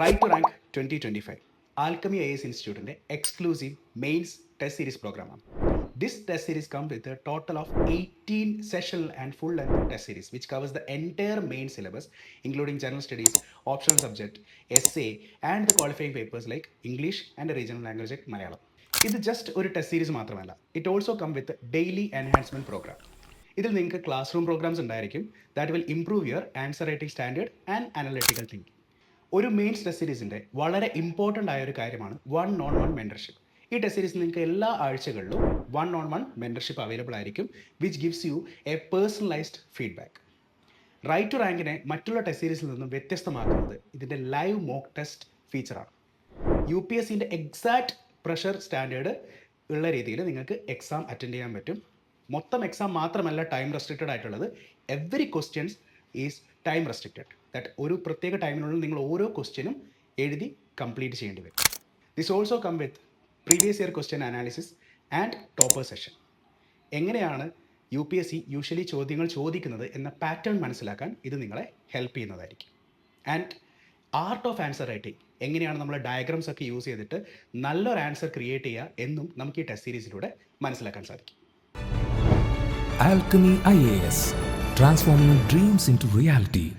Right to rank twenty twenty five alchemy I S ഇൻസ്റ്റിറ്റ്യൂട്ടിന്റെ exclusive mains test series പ്രോഗ്രാമാണ് this test series come with total of eighteen session and full length test series which covers the entire main syllabus including general studies optional subject S A and the qualifying papers like English and regional language Malayalam ഇത് just ഒരു test series മാത്രമല്ല. It also come with daily enhancement programme ഇതിൽ നിങ്ങൾക്ക് classroom programmes ഉണ്ടായിരിക്കും. That will improve your answer writing standard and analytical thinking ഒരു main test സീരീസിന്റെ വളരെ important ആയ ഒരു കാര്യമാണ് വൺ ഓൺ വൺ മെന്റർഷിപ്പ് ഈ ടെസ്റ്റ് സീരീസിൽ നിങ്ങൾക്ക് എല്ലാ ആഴ്ചകളിലും one on one mentorship available ആയിരിക്കും which gives you a personalised feedback right to റാങ്കിനെ മറ്റുള്ള ടെസ്റ്റ് സീരീസിൽ നിന്നും വ്യത്യസ്തമാക്കുന്നത് ഇതിന്റെ ലൈവ് മോക്ക് ടെസ്റ്റ് ഫീച്ചറാണ് യു പി എസ് സിന്റെ എക്സാക്ട് പ്രഷർ സ്റ്റാൻഡേർഡ് ഉള്ള രീതിയിൽ നിങ്ങൾക്ക് എക്സാം അറ്റൻഡ് ചെയ്യാൻ പറ്റും. മൊത്തം എക്സാം മാത്രമല്ല ടൈം റെസ്ട്രിക്റ്റഡ് ആയിട്ടുള്ളത്. Every questions is time restricted that ഒരു പ്രത്യേക ടൈമിനുള്ളിൽ നിങ്ങൾ ഓരോ ക്വസ്റ്റ്യനും എഴുതി കംപ്ലീറ്റ് ചെയ്യേണ്ടി വരും. This also come with previous year question analysis and topper session എങ്ങനെയാണ് U P S C usually ചോദ്യങ്ങൾ ചോദിക്കുന്നത് എന്ന പാറ്റേൺ മനസ്സിലാക്കാൻ ഇത് നിങ്ങളെ ഹെൽപ്പ് ചെയ്യുന്നതായിരിക്കും. And art of answer writing എങ്ങനെയാണ് നമ്മൾ ഡയഗ്രാംസ് ഒക്കെ യൂസ് ചെയ്തിട്ട് നല്ലൊരു ആൻസർ ക്രിയേറ്റ് ചെയ്യുക എന്നും നമുക്ക് ഈ ടെസ്റ്റ് സീരീസിലൂടെ മനസ്സിലാക്കാൻ സാധിക്കും. Alchemy IAS, transforming dreams into reality.